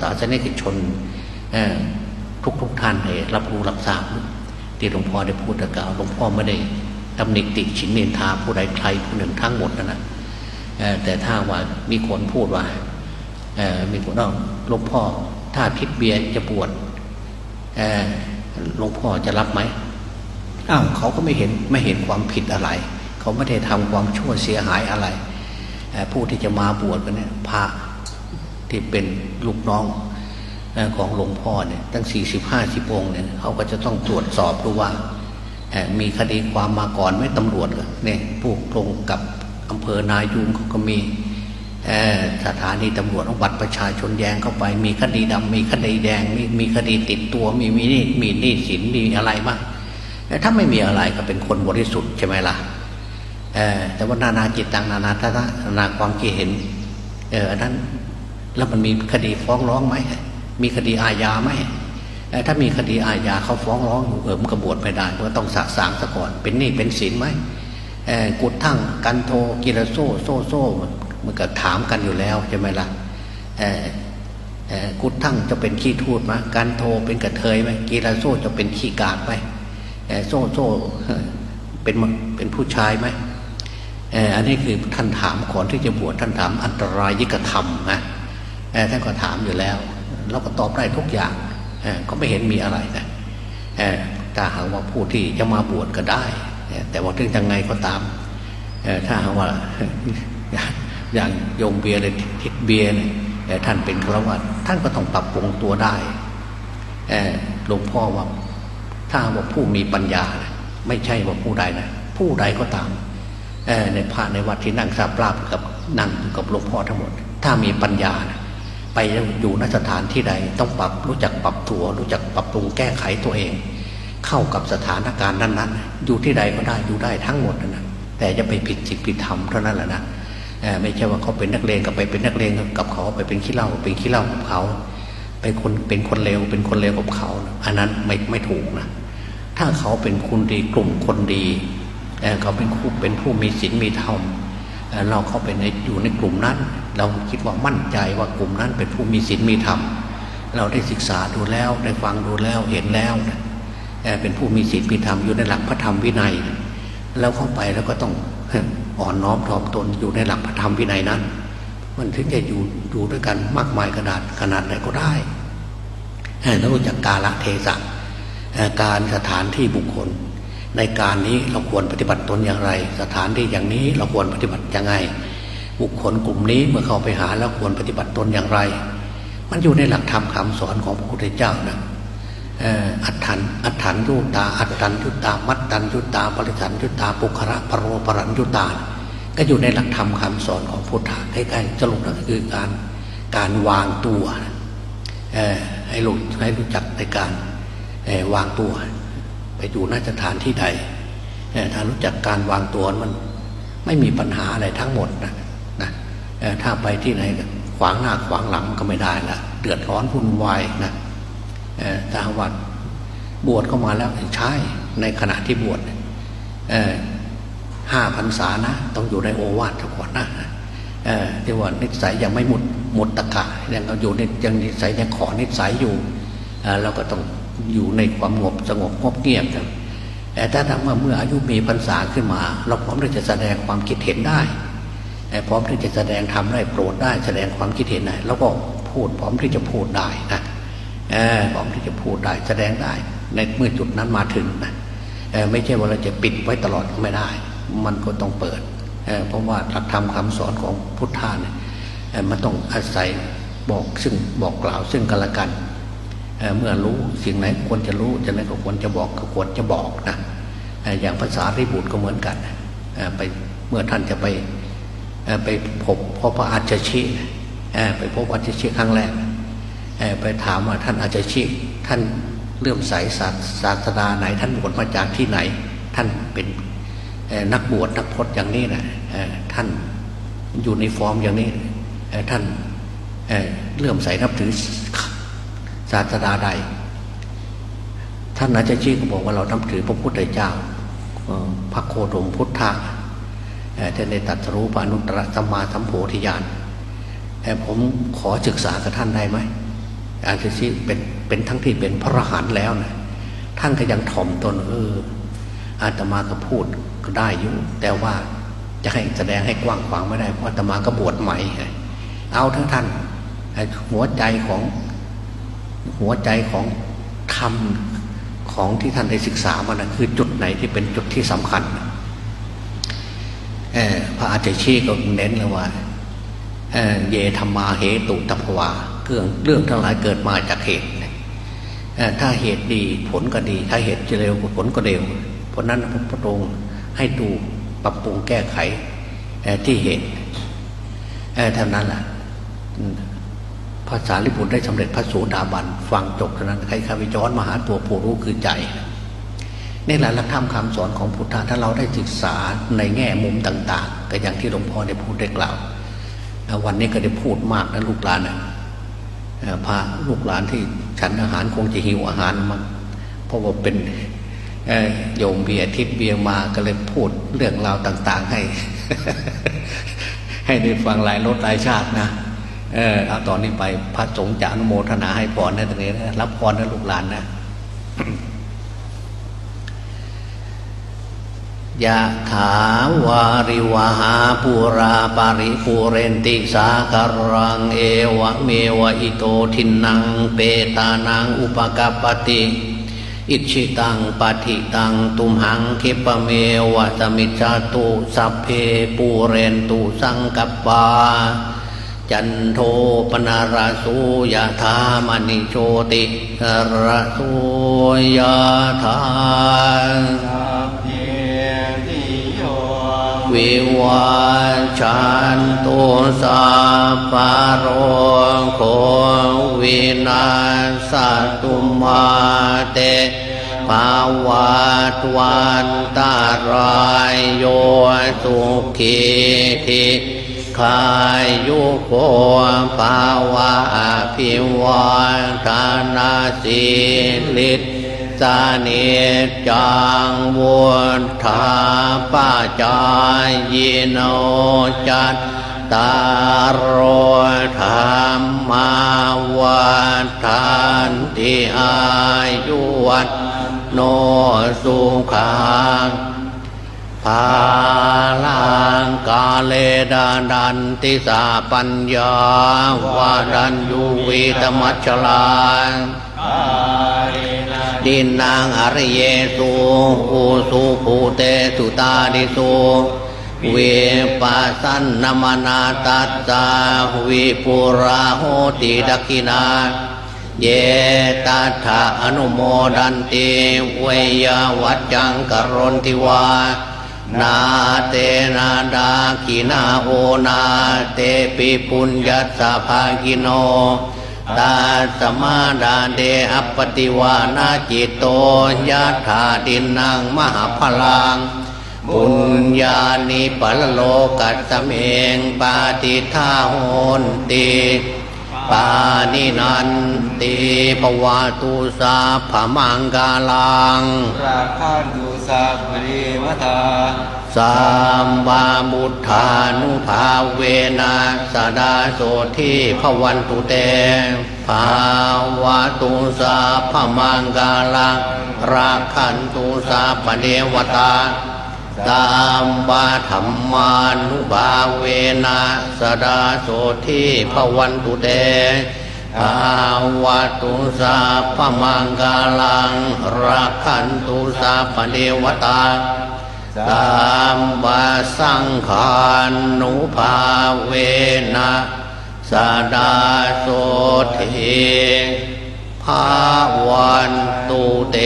ศาสนิกชนทุกทุกท่านให้รับรู้รับทราบที่หลวงพ่อได้พูดกล่าวหลวงพ่อไม่ได้ตำหนิติชินเนนทาผู้ใดใครผู้หนึ่งทั้งหมดนะนะแต่ถ้าว่ามีคนพูดว่ามีคนว่าหลวงพ่อถ้าพิษเบียร์จะบวชเอ่อหลวงพ่อจะรับไหมอ้าวเขาก็ไม่เห็นไม่เห็นความผิดอะไร เขาไม่ได้ทำความชั่วเสียหายอะไรผู้ที่จะมาบวชกันเนี่ยพระ ที่เป็นลูกน้องของหลวงพ่อเนี่ยตั้งสี่สิบห้าสิบองค์เนี่ยเขาก็จะต้องตรวจสอบดูว่า มีคดีความมาก่อนไหมตำรวจเนี่ยผู้ตรงกับอำเภอนายูงเขาก็มีสถานีตำรวจเอาบัตรประชาชนแยงเข้าไป มีคดีดำมีคดีแดงมีมีคดีติดตัวมีมีนี่มีนี้สินมีอะไรบ้างแต่ถ้าไม่มีอะไรก็เป็นคนบริสุทธิ์ใช่ไหมล่ะแต่ว่านานาจิตตังนานาทัศนานาความคิดเห็นอันนั้น แล้วมันมีคดีฟ้องร้องไหมมีคดีอาญาไหมถ้ามีคดีอาญาเขาฟ้องร้องอยู่เออมันกบวชไม่ได้เพราะต้องสะสางซะก่อน เป็นหนี้เป็นสินไหมกุดทั้งกันโทกิรโซโซโซมันก็ถามกันอยู่แล้วใช่ไหมล่ะเอ่อเอ่อกุดทั้งจะเป็นขี้ทูดไหมกันโทเป็นกระเทยไหมกิรโซจะเป็นขี้กากไหมโซโซเป็นเป็นผู้ชายไหมอันนี้คือท่านถามก่อนที่จะบวชท่านถามอันตรายิกธรรมนะ ท่านก็ถามอยู่แล้ว เราก็ตอบได้ทุกอย่างเอ่อก็ไม่เห็นมีอะไรนะเอ่อถ้าหากว่าผู้ที่จะมาบวชก็ได้เอ่อแต่ว่าถึงยังไงก็ตามถ้าหากว่าอย่างโยมเบียร์เลยทิศเบียร์เนี่ยท่านเป็นฆราวาสท่านก็ต้องปรับปรุงตัวได้หลวงพ่อว่าถ้าว่าผู้มีปัญญา ไม่ใช่ว่าผู้ใดนะผู้ใดก็ตามในพระในวัดที่นั่งสาบราบกับนั่งอยู่กับหลวงพ่อทั้งหมด ถ้ามีปัญญานะ ไปอยู่นสถานที่ใดต้องปรับรู้จักปรับตัว รู้จักปรับปรุงแก้ไขตัวเอง เข้ากับสถานการณ์นั้นๆ อยู่ที่ใดก็ได้อยู่ได้ทั้งหมดนะนะแต่จะไปผิดจิตผิดธรรมเท่านั้นแหละนะไม่ใช่ว่าเขาเป็นนักเลงก็ไปเป็นนักเลงกับเขาไปเป็นขี้เหล้าเป็นขี้เหล้ากับเขาไปคนเป็นคนเลวเป็นคนเลวกับเขา อันนั้นไม่ไม่ถูกนะถ้าเขาเป็นคนดีกลุ่มคนดีเอ่อเขาเป็นผู้เป็นผู้มีศีลมีธรรม เราเข้าไปในอยู่ในกลุ่มนั้น เราคิดว่ามั่นใจว่ากลุ่มนั้นเป็นผู้มีศีลมีธรรม เราได้ศึกษาดูแล้วได้ฟังดูแล้วเห็นแล้วเอ่อเป็นผู้มีศีลมีธรรมอยู่ในหลักพระธรรมวินัยแล้วเข้าไปแล้วก็ต้องอ่อนน้อมถ่อมตนอยู่ในหลักพระธรรมวินัยนั้น มันถึงจะอยู่อยู่ด้วยกันมากมายขนาดขนาดไหนก็ได้ต้องรู้จักกาลเทศะการสถานที่บุคคล ในการนี้เราควรปฏิบัติตนอย่างไร สถานที่อย่างนี้เราควรปฏิบัติยังไง บุคคลกลุ่มนี้เมื่อเข้าไปหาแล้วควรปฏิบัติตนอย่างไร มันอยู่ในหลักธรรมคำสอนของพระพุทธเจ้านะเอ่ออัฏฐันอัฏฐันยุตา อัฏฐันยุตา มัตตันยุตา ปริสันยุตา ปุคระปรโรปรัญยุตา ก็อยู่ในหลักธรรมคำสอนของพุทธะใกล้ๆสรุปแล้วก็คือการการวางตัวให้รู้ให้รู้จักในการวางตัว ไปอยู่นสถานที่ใดถ้ารู้จักการวางตัวมันไม่มีปัญหาอะไรทั้งหมดนะนะถ้าไปที่ไหนขวางหน้าขวางหลังก็ไม่ได้ละเดือดร้อนวุ่นวายนะเอ่อถ้าวัดบวชเข้ามาแล้วใช่ในขณะที่บวชห้าพรรษานะต้องอยู่ในโอวาทก่อนนะเที่ว่านิสัยยังไม่หมดหมดตะกะยังอยู่ในยังนิสัยยังขอนิสัยอยู่เราก็ต้อง อยู่ในความสงบสงบงบเงียบนะแต่ถ้าทำว่าเมื่ออายุมีพรรษาขึ้นมา เราพร้อมที่จะแสดงความคิดเห็นได้พร้อมที่จะแสดงทำได้โปรดได้แสดงความคิดเห็นได้แล้วก็พูดพร้อมที่จะพูดได้นะพร้อมที่จะพูดได้แสดงได้ ในเมื่อจุดนั้นมาถึงนะไม่ใช่ว่าเราจะปิดไว้ตลอดไม่ได้ มันก็ต้องเปิดเพราะว่าหลักธรรมคำสอนของพุทธาเนี่ยมันต้องอาศัยบอกซึ่งบอกกล่าวซึ่งกันและกัน เเมื่อรู้สิ่งไหนควรจะรู้จะไหนก็ควรจะบอกก็ควรจะบอกนะออย่างภาษาริบุตรก็เหมือนกันเอ่อไปเมื่อท่านจะไปไปพบพบพระอาจารย์ชิไปพบอาจารย์ชิครั้งแรกไปถามว่าท่านอาจารย์ชิท่านเลื่อมใสศาสศาสดาไหน ท่านบวชมาจากที่ไหน ท่านเป็นนักบวชนักพจน์อย่างนี้นะท่านอยู่ในฟอร์มอย่างนี้ท่านเลื่อมใสนับถือ ศาสดาใด ท่านอาจารย์ชี้ก็บอกว่าเรานับถือพระพุทธเจ้าพระโคดมพุทธะอ่อท่านได้ตรัสรู้ปานุตตรสัมมาสัมโพธิญาณเอ่ผมขอศึกษากับท่านได้ไหมอาทิชิเป็นเป็นทั้งที่เป็นพระอรหันต์แล้วนะท่านก็ยังถ่อมตนเอออาตมาก็พูดก็ได้อยู่แต่ว่าจะให้แสดงให้กว้างขวางไม่ได้เพราะอาตมาก็บวชใหม่เอาเถอะท่านหัวใจของ หัวใจของธรรมของที่ท่านได้ศึกษามานะคือจุดไหนที่เป็นจุดที่สำคัญเออพระอาจารย์ชี้ก็เน้นเลยว่าเออเยธรรมาเหตุตัพวาเรื่องเรื่องทั้งหลายเกิดมาจากเหตุเออถ้าเหตุดีผลก็ดี ถ้าเหตุจะเร็วผลก็เร็ว เพราะนั้นพระองค์ให้ดูปรับปรุงแก้ไขที่เหตุเท่านั้นแหละ ภาษาลิบุตรได้สำเร็จพระสูดาบันฟังจบเท่านั้นใครข้าวิจารมาหาตัวผู้รู้คือใจนี่แหละหลักธรรมคำสอนของพุทธะถ้าเราได้ศึกษาในแง่มุมต่าง ๆ ก็อย่างที่หลวงพ่อได้พูดได้กล่าววันนี้ก็ได้พูดมากนะลูกหลานนะพาลูกหลานที่ฉันอาหารคงจะหิวอาหารมาเพราะว่าเป็นโยมเบียทิพเบียมาก็เลยพูดเรื่องราวต่าง ๆ ให้ ให้ได้ฟังหลายรสหลายชาตินะ เออเอาตอนนี้ไปพระสงฆ์จะอนุโมทนาให้พรนะตรงนี้นะรับพรนะลูกหลานนะยะถาวาริวหาปุราปาริปุเรนติสาการังเอวะเมวะอิโตทินังเปตานังอุปกาปติอิชิตังปฏิตังตุมหังคิปเมวะสมิจจตุสัพเพปูเรนตุสังกัปปา จันโทปนาราสุยะธามณิโชติระสุยะธาวิวาชันตุสัพพโรโควินาสตุมาเตภาวะตวันตารายโยสุขีทิ ขายยุโกภาวะพิวันธนาสิลิตสานิจังวุฒาปาจายโนจัตตารโรธรรมาวันทันติอายุวัตโนสุขังภา เลดาดันติสาปัญญาวาดันยูวิตมัชลาดินนางอริเยสุภูสุภูเตสุตาดิสุเวปัสสันนมนาตัสสาวิปุราโหติดักินาเยตัทธาอนุโมดันติเวยวัจจังกรณทิวา นาเตนาดาคินาโอนาเตปิปุญญาสาภากิโนตาสมาดาเดอปติวานาจิตโตยะธาดินนางมหาพลัง บุญญาณิปัลโลกัสเมงปาติทาโหนติปานินันติปวาตุสาภมังกาลังราคันตุ สัพเพวตาสัมบาบุทธานุภาเวนะสดาโสทีพวันตุเตภาวะตุสาพมังกาลังราคันตุสาปเดวตาตามบาธรรมานุภาเวนะสดาโสทีพวันตุเต ภาวะตุสาพมังกาลังราคันตุสาปเดวตาตามบาสังขานุภาเวนะสดาโสเทภาวันตุเต